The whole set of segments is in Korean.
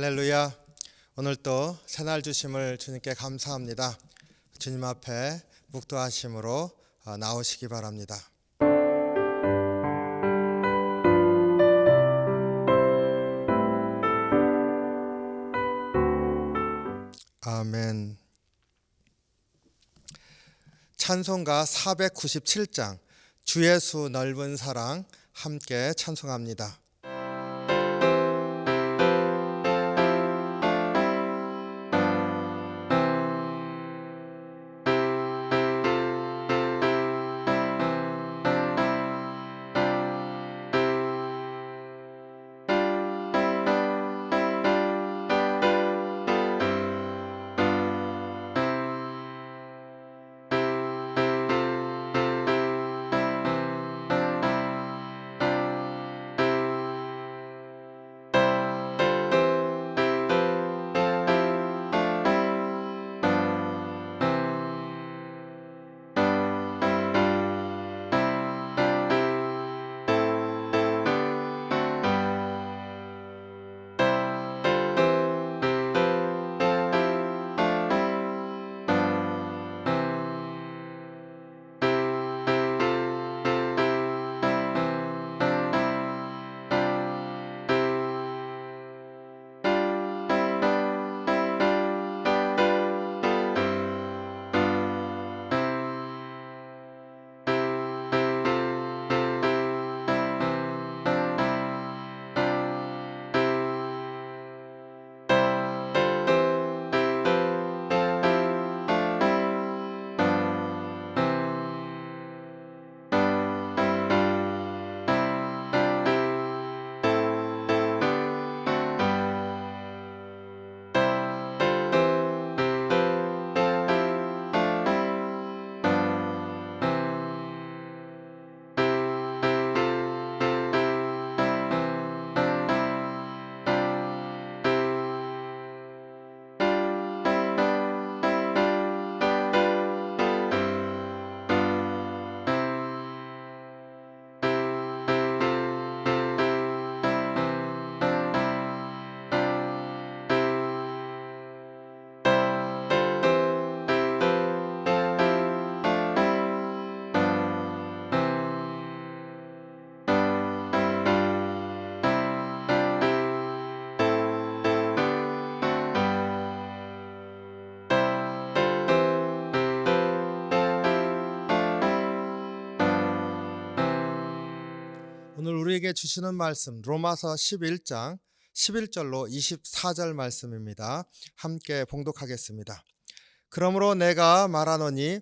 할렐루야. 오늘 또 새날 주심을 주님께 감사합니다. 주님 앞에 묵도하심으로 어, 나오시기 바랍니다. 아멘. 찬송가 497장 주의 수 넓은 사랑 함께 찬송합니다. 오늘 우리에게 주시는 말씀 로마서 11장 11절로 24절 말씀입니다. 함께 봉독하겠습니다. 그러므로 내가 말하노니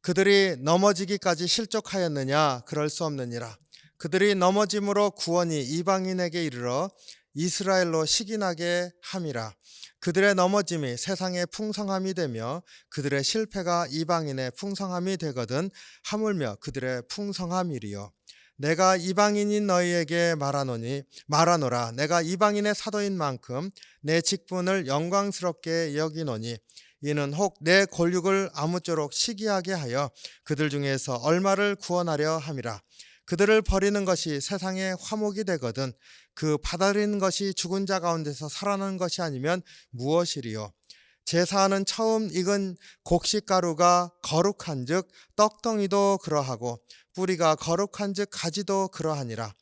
그들이 넘어지기까지 실족하였느냐 그럴 수 없느니라. 그들이 넘어짐으로 구원이 이방인에게 이르러 이스라엘로 식인하게 함이라. 그들의 넘어짐이 세상의 풍성함이 되며 그들의 실패가 이방인의 풍성함이 되거든 하물며 그들의 풍성함이리요. 내가 이방인인 너희에게 말하노니 말하노라. 내가 이방인의 사도인 만큼 내 직분을 영광스럽게 여기노니 이는 혹 내 권력을 아무쪼록 시기하게 하여 그들 중에서 얼마를 구원하려 함이라. 그들을 버리는 것이 세상의 화목이 되거든 그 받아들이는 것이 죽은 자 가운데서 살아나는 것이 아니면 무엇이리요? 제사하는 처음 익은 곡식가루가 거룩한즉 떡덩이도 그러하고 뿌리가 거룩한즉 가지도 그러하니라.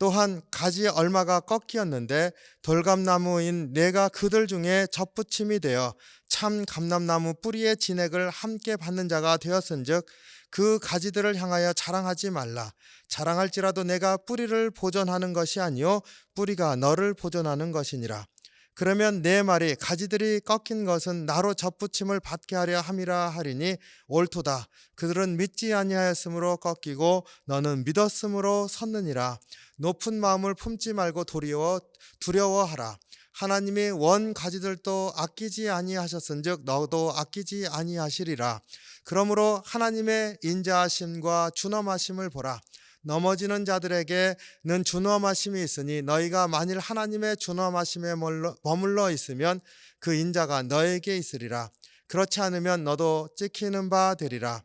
또한 가지 얼마가 꺾이었는데 돌감나무인 내가 그들 중에 접붙임이 되어 참 감람나무 뿌리의 진액을 함께 받는 자가 되었은즉 그 가지들을 향하여 자랑하지 말라. 자랑할지라도 내가 뿌리를 보존하는 것이 아니요 뿌리가 너를 보존하는 것이니라. 그러면 내 말이 가지들이 꺾인 것은 나로 접붙임을 받게 하려 함이라 하리니 옳도다. 그들은 믿지 아니하였으므로 꺾이고 너는 믿었으므로 섰느니라. 높은 마음을 품지 말고 도리어 두려워하라. 하나님이 원 가지들도 아끼지 아니하셨은즉 너도 아끼지 아니하시리라. 그러므로 하나님의 인자하심과 준엄하심을 보라. 넘어지는 자들에게는 준엄하심이 있으니 너희가 만일 하나님의 준엄하심에 머물러 있으면 그 인자가 너에게 있으리라. 그렇지 않으면 너도 찍히는 바 되리라.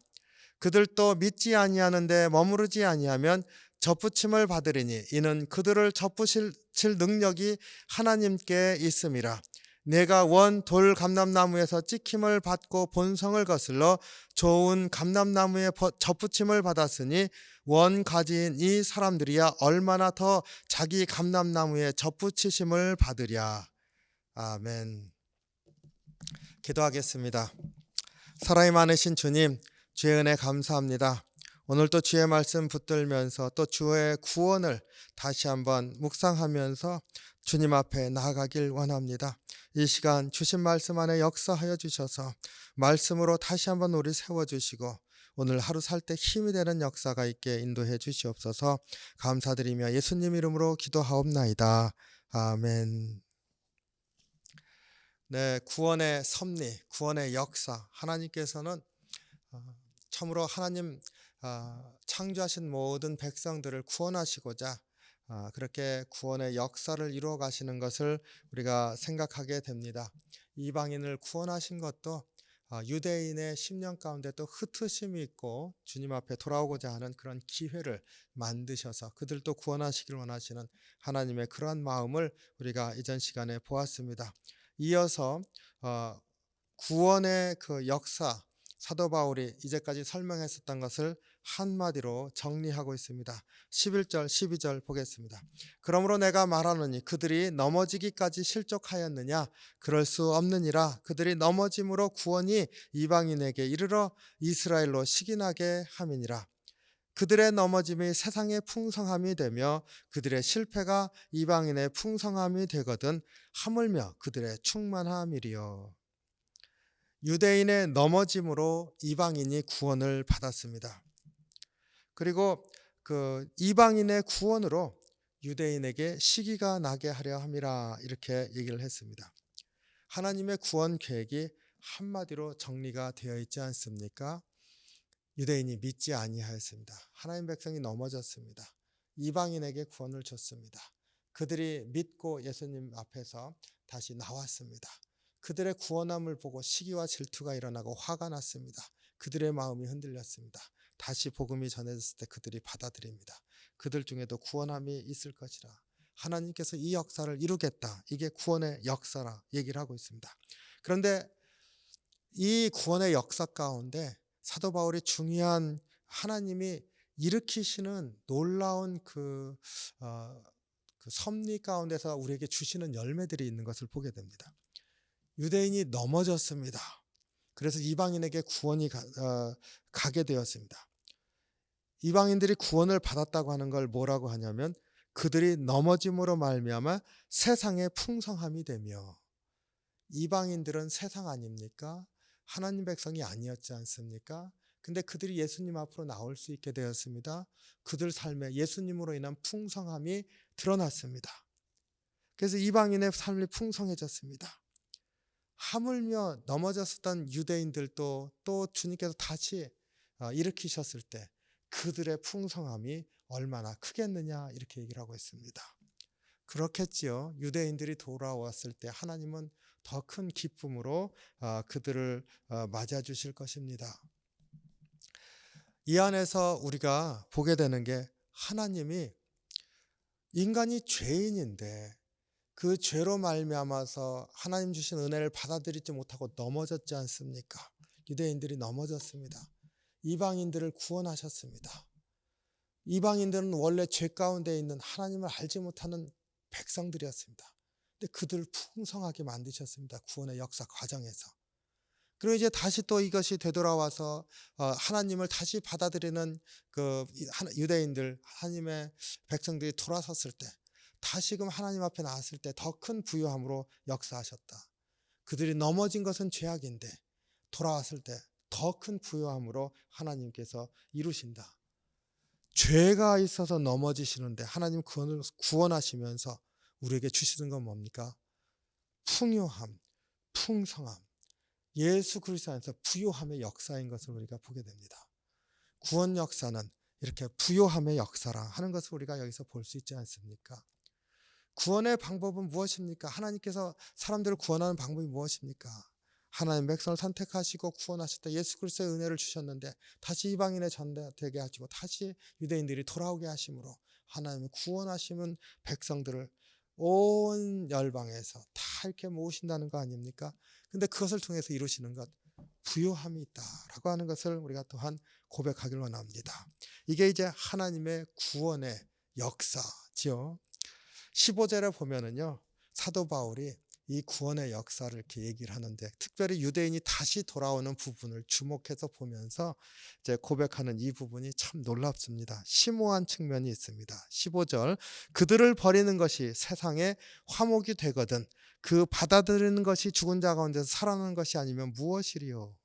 그들도 믿지 아니하는데 머무르지 아니하면 접붙임을 받으리니 이는 그들을 접붙일 능력이 하나님께 있음이라. 내가 원 돌 감람나무에서 찍힘을 받고 본성을 거슬러 좋은 감람나무에 버- 접붙임을 받았으니 원 가지인 이 사람들이야 얼마나 더 자기 감람나무에 접붙이심을 받으랴. 아멘. 기도하겠습니다. 사랑이 많으신 주님, 주의 은혜 감사합니다. 오늘 또 주의 말씀 붙들면서 또 주의 구원을 다시 한번 묵상하면서 주님 앞에 나아가길 원합니다. 이 시간 주신 말씀 안에 역사하여 주셔서 말씀으로 다시 한번 우리 세워주시고 오늘 하루 살 때 힘이 되는 역사가 있게 인도해 주시옵소서 감사드리며 예수님 이름으로 기도하옵나이다. 아멘. 네, 구원의 섭리, 구원의 역사. 하나님께서는 어, 참으로 하나님 아, 창조하신 모든 백성들을 구원하시고자 아, 그렇게 구원의 역사를 이루어 가시는 것을 우리가 생각하게 됩니다. 이방인을 구원하신 것도 아, 유대인의 10년 가운데 또 흩으심이 있고 주님 앞에 돌아오고자 하는 그런 기회를 만드셔서 그들도 구원하시길 원하시는 하나님의 그러한 마음을 우리가 이전 시간에 보았습니다. 이어서 어, 구원의 그 역사 사도 바울이 이제까지 설명했었던 것을 한마디로 정리하고 있습니다. 11절, 12절 보겠습니다. 그러므로 내가 말하노니 그들이 넘어지기까지 실족하였느냐? 그럴 수 없느니라. 그들이 넘어짐으로 구원이 이방인에게 이르러 이스라엘로 식인하게 함이니라. 그들의 넘어짐이 세상의 풍성함이 되며 그들의 실패가 이방인의 풍성함이 되거든 하물며 그들의 충만함이리요. 유대인의 넘어짐으로 이방인이 구원을 받았습니다. 그리고 그 이방인의 구원으로 유대인에게 시기가 나게 하려 함이라 이렇게 얘기를 했습니다. 하나님의 구원 계획이 한마디로 정리가 되어 있지 않습니까? 유대인이 믿지 아니하였습니다. 하나님 백성이 넘어졌습니다. 이방인에게 구원을 줬습니다. 그들이 믿고 예수님 앞에서 다시 나왔습니다. 그들의 구원함을 보고 시기와 질투가 일어나고 화가 났습니다. 그들의 마음이 흔들렸습니다. 다시 복음이 전해졌을 때 그들이 받아들입니다. 그들 중에도 구원함이 있을 것이라. 하나님께서 이 역사를 이루겠다. 이게 구원의 역사라 얘기를 하고 있습니다. 그런데 이 구원의 역사 가운데 사도 바울이 중요한 하나님이 일으키시는 놀라운 그, 어, 그 섭리 가운데서 우리에게 주시는 열매들이 있는 것을 보게 됩니다. 유대인이 넘어졌습니다. 그래서 이방인에게 구원이 가, 어, 가게 되었습니다. 이방인들이 구원을 받았다고 하는 걸 뭐라고 하냐면 그들이 넘어짐으로 말미암아 세상의 풍성함이 되며 이방인들은 세상 아닙니까? 하나님 백성이 아니었지 않습니까? 근데 그들이 예수님 앞으로 나올 수 있게 되었습니다. 그들 삶에 예수님으로 인한 풍성함이 드러났습니다. 그래서 이방인의 삶이 풍성해졌습니다. 하물며 넘어졌었던 유대인들도 또 주님께서 다시 어, 일으키셨을 때 그들의 풍성함이 얼마나 크겠느냐 이렇게 얘기를 하고 있습니다. 그렇겠지요. 유대인들이 돌아왔을 때 하나님은 더 큰 기쁨으로 어, 그들을 어, 맞아 주실 것입니다. 이 안에서 우리가 보게 되는 게 하나님이 인간이 죄인인데 그 죄로 말미암아서 하나님 주신 은혜를 받아들이지 못하고 넘어졌지 않습니까? 유대인들이 넘어졌습니다. 이방인들을 구원하셨습니다. 이방인들은 원래 죄 가운데 있는 하나님을 알지 못하는 백성들이었습니다. 근데 그들을 풍성하게 만드셨습니다. 구원의 역사 과정에서. 그리고 이제 다시 또 이것이 되돌아와서 어, 하나님을 다시 받아들이는 그 유대인들, 하나님의 백성들이 돌아섰을 때 다시금 하나님 앞에 나왔을 때 더 큰 부유함으로 역사하셨다. 그들이 넘어진 것은 죄악인데 돌아왔을 때 더 큰 부유함으로 하나님께서 이루신다. 죄가 있어서 넘어지시는데 하나님 구원을 구원하시면서 우리에게 주시는 건 뭡니까? 풍요함, 풍성함. 예수 그리스도 안에서 부요함의 역사인 것을 우리가 보게 됩니다. 구원 역사는 이렇게 부요함의 역사라 하는 것을 우리가 여기서 볼 수 있지 않습니까? 구원의 방법은 무엇입니까? 하나님께서 사람들을 구원하는 방법이 무엇입니까? 하나님 백성을 선택하시고 구원하셨다. 예수 그리스도의 은혜를 주셨는데 다시 이방인의 전되게 하시고 다시 유대인들이 돌아오게 하심으로 하나님의 구원하시는 백성들을 온 열방에서 다 이렇게 모으신다는 거 아닙니까? 근데 그것을 통해서 이루시는 것 부요함이 있다라고 하는 것을 우리가 또한 고백하길 원합니다. 이게 이제 하나님의 구원의 역사지요. 15절에 보면은요. 사도 바울이 이 구원의 역사를 이렇게 얘기를 하는데 특별히 유대인이 다시 돌아오는 부분을 주목해서 보면서 이제 고백하는 이 부분이 참 놀랍습니다. 심오한 측면이 있습니다. 15절 그들을 버리는 것이 세상에 화목이 되거든 그 받아들이는 것이 죽은 자 가운데서 살아나는 것이 아니면 무엇이리요?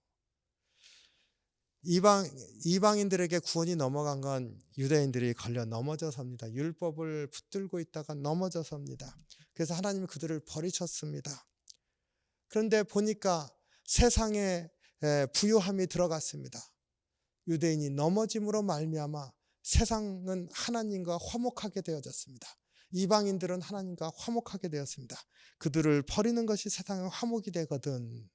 이방 이방인들에게 구원이 넘어간 건 유대인들이 걸려 넘어져서입니다. 율법을 붙들고 있다가 넘어져서입니다. 그래서 하나님이 그들을 버리셨습니다. 그런데 보니까 세상에 에, 부요함이 들어갔습니다. 유대인이 넘어짐으로 말미암아 세상은 하나님과 화목하게 되어졌습니다. 이방인들은 하나님과 화목하게 되었습니다. 그들을 버리는 것이 세상의 화목이 되거든.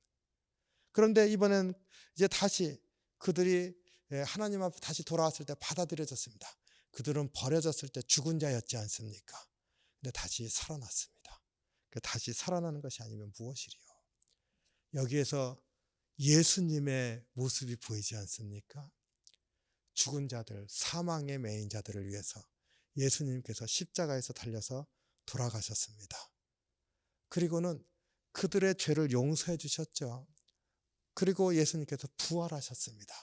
그런데 이번엔 이제 다시 그들이 예, 하나님 앞에 다시 돌아왔을 때 받아들여졌습니다. 그들은 버려졌을 때 죽은 자였지 않습니까? 근데 다시 살아났습니다. 그 다시 살아나는 것이 아니면 무엇이리요? 여기에서 예수님의 모습이 보이지 않습니까? 죽은 자들, 사망의 매인 자들을 위해서 예수님께서 십자가에서 달려서 돌아가셨습니다. 그리고는 그들의 죄를 용서해 주셨죠. 그리고 예수님께서 부활하셨습니다.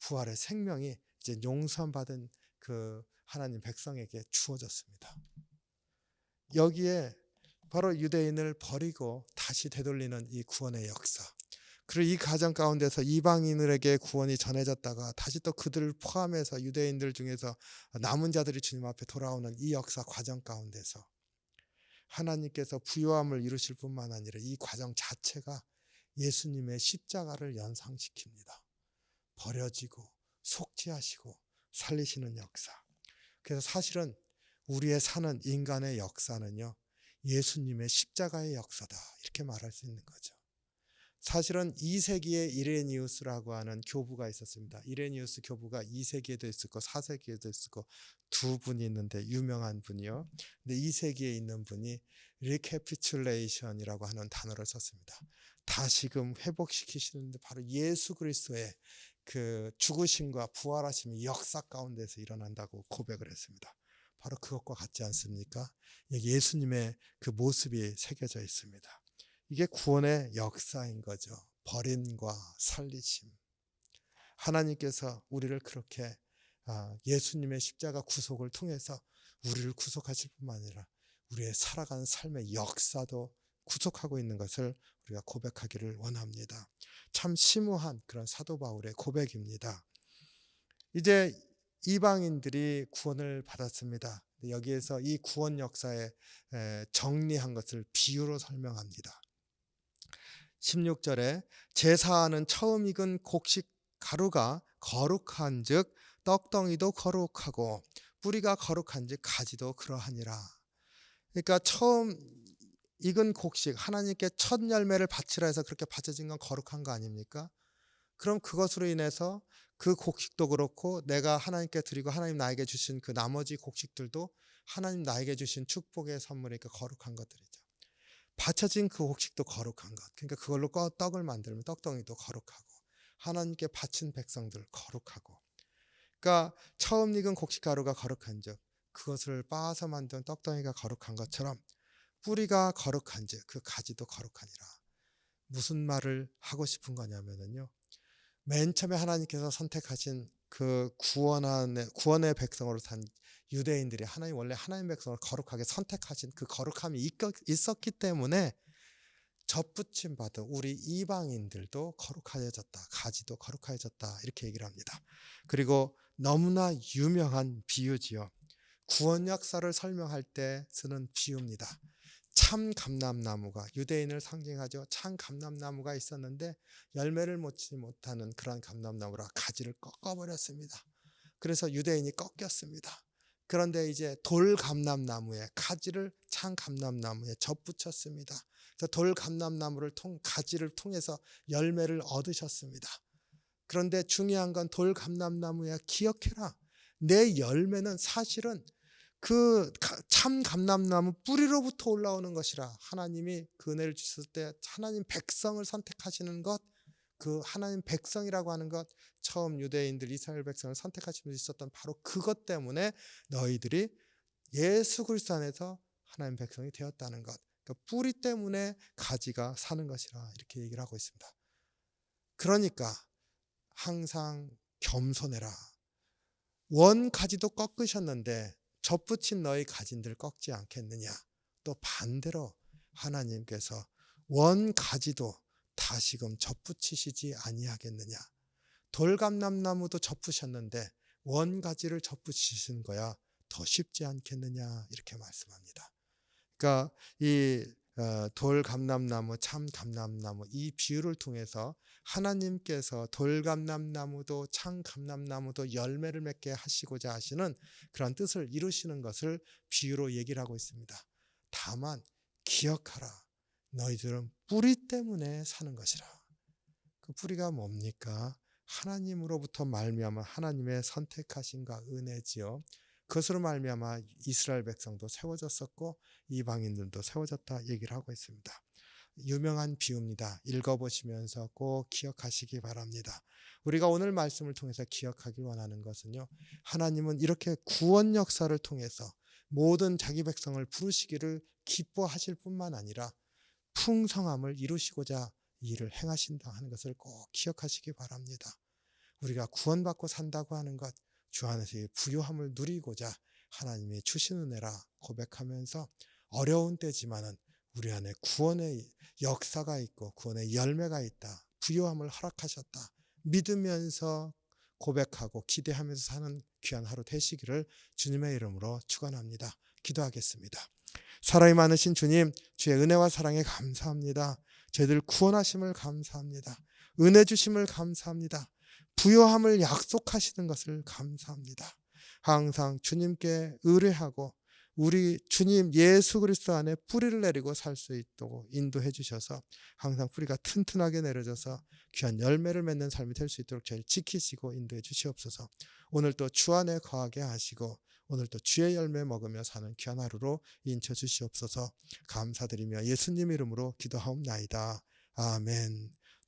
부활의 생명이 이제 용서함 받은 그 하나님 백성에게 주어졌습니다. 여기에 바로 유대인을 버리고 다시 되돌리는 이 구원의 역사. 그리고 이 가정 가운데서 이방인들에게 구원이 전해졌다가 다시 또 그들을 포함해서 유대인들 중에서 남은 자들이 주님 앞에 돌아오는 이 역사 과정 가운데서 하나님께서 부요함을 이루실 뿐만 아니라 이 과정 자체가 예수님의 십자가를 연상시킵니다. 버려지고 속죄하시고 살리시는 역사. 그래서 사실은 우리의 사는 인간의 역사는요. 예수님의 십자가의 역사다. 이렇게 말할 수 있는 거죠. 사실은 2세기에 이레니우스라고 하는 교부가 있었습니다. 이레니우스 교부가 2세기에도 있었고 4세기에도 있었고 두 분이 있는데 유명한 분이요. 근데 2세기에 있는 분이 리캐피출레이션이라고 하는 단어를 썼습니다. 다시금 회복시키시는데 바로 예수 그리스도의 그 죽으심과 부활하심이 역사 가운데서 일어난다고 고백을 했습니다. 바로 그것과 같지 않습니까? 여기 예수님의 그 모습이 새겨져 있습니다. 이게 구원의 역사인 거죠. 버림과 살리심. 하나님께서 우리를 그렇게 아, 예수님의 십자가 구속을 통해서 우리를 구속하실 뿐만 아니라 우리의 살아가는 삶의 역사도 구속하고 있는 것을 우리가 고백하기를 원합니다. 참 심오한 그런 사도 바울의 고백입니다. 이제 이방인들이 구원을 받았습니다. 여기에서 이 구원 역사에 정리한 것을 비유로 설명합니다. 16절에 제사하는 처음 익은 곡식 가루가 거룩한즉 떡덩이도 거룩하고 뿌리가 거룩한즉 가지도 그러하니라. 그러니까 처음 익은 곡식 하나님께 첫 열매를 바치라 해서 그렇게 바쳐진 건 거룩한 거 아닙니까? 그럼 그것으로 인해서 그 곡식도 그렇고 내가 하나님께 드리고 하나님 나에게 주신 그 나머지 곡식들도 하나님 나에게 주신 축복의 선물이니까 거룩한 것들이죠. 바쳐진 그 곡식도 거룩한 것. 그러니까 그걸로 떡을 만들면 떡덩이도 거룩하고 하나님께 바친 백성들 거룩하고. 그러니까 처음 익은 곡식 가루가 거룩한 즉 그것을 빻아서 만든 떡덩이가 거룩한 것처럼 뿌리가 거룩한즉 그 가지도 거룩하니라. 무슨 말을 하고 싶은 거냐면은요. 맨 처음에 하나님께서 선택하신 그 구원의 구원의 백성으로 산 유대인들이 하나님 원래 하나님 백성을 거룩하게 선택하신 그 거룩함이 있었기 때문에 접붙임 받은 우리 이방인들도 거룩하여졌다. 가지도 거룩하여졌다. 이렇게 얘기를 합니다. 그리고 너무나 유명한 비유지요. 구원 역사를 설명할 때 쓰는 비유입니다. 참 감람나무가 유대인을 상징하죠. 참 감람나무가 있었는데 열매를 맺지 못하는 그런 감람나무라 가지를 꺾어버렸습니다. 그래서 유대인이 꺾였습니다. 그런데 이제 돌 감람나무에 가지를 참 감람나무에 접붙였습니다. 돌 감람나무를 통 가지를 통해서 열매를 얻으셨습니다. 그런데 중요한 건 돌 감람나무야 기억해라. 내 열매는 사실은 그 참 감람나무 뿌리로부터 올라오는 것이라 하나님이 그 은혜를 주셨을 때 하나님 백성을 선택하시는 것 그 하나님 백성이라고 하는 것 처음 유대인들 이스라엘 백성을 선택하시면서 있었던 바로 그것 때문에 너희들이 예수 그리스도 안에서 하나님 백성이 되었다는 것. 그러니까 뿌리 때문에 가지가 사는 것이라 이렇게 얘기를 하고 있습니다. 그러니까 항상 겸손해라. 원 가지도 꺾으셨는데 접붙인 너희 가진들 꺾지 않겠느냐. 또 반대로 하나님께서 원 가지도 다시금 접붙이시지 아니하겠느냐. 돌감람나무도 접으셨는데 원 가지를 접붙이신 거야 더 쉽지 않겠느냐 이렇게 말씀합니다. 그러니까 이 어, 돌감람나무, 참감람나무 이 비유를 통해서 하나님께서 돌감람나무도 참감람나무도 열매를 맺게 하시고자 하시는 그런 뜻을 이루시는 것을 비유로 얘기를 하고 있습니다. 다만 기억하라. 너희들은 뿌리 때문에 사는 것이라. 그 뿌리가 뭡니까? 하나님으로부터 말미암아 하나님의 선택하신가 은혜지요. 그것으로 말미암아 이스라엘 백성도 세워졌었고 이방인들도 세워졌다 얘기를 하고 있습니다. 유명한 비유입니다. 읽어보시면서 꼭 기억하시기 바랍니다. 우리가 오늘 말씀을 통해서 기억하길 원하는 것은요. 하나님은 이렇게 구원 역사를 통해서 모든 자기 백성을 부르시기를 기뻐하실 뿐만 아니라 풍성함을 이루시고자 일을 행하신다 하는 것을 꼭 기억하시기 바랍니다. 우리가 구원받고 산다고 하는 것, 주 안에서의 부요함을 누리고자 하나님이 주신 은혜라 고백하면서 어려운 때지만은 우리 안에 구원의 역사가 있고 구원의 열매가 있다. 부요함을 허락하셨다. 믿으면서 고백하고 기대하면서 사는 귀한 하루 되시기를 주님의 이름으로 축원합니다. 기도하겠습니다. 사랑이 많으신 주님, 주의 은혜와 사랑에 감사합니다. 저희들 구원하심을 감사합니다. 은혜 주심을 감사합니다. 부요함을 약속하시는 것을 감사합니다. 항상 주님께 의뢰하고 우리 주님 예수 그리스도 안에 뿌리를 내리고 살 수 있도록 인도해 주셔서 항상 뿌리가 튼튼하게 내려져서 귀한 열매를 맺는 삶이 될 수 있도록 저희를 지키시고 인도해 주시옵소서. 오늘 또주 안에 거하게 하시고 오늘 또 주의 열매 먹으며 사는 귀한 하루로 인쳐 주시옵소서. 감사드리며 예수님 이름으로 기도하옵나이다. 아멘.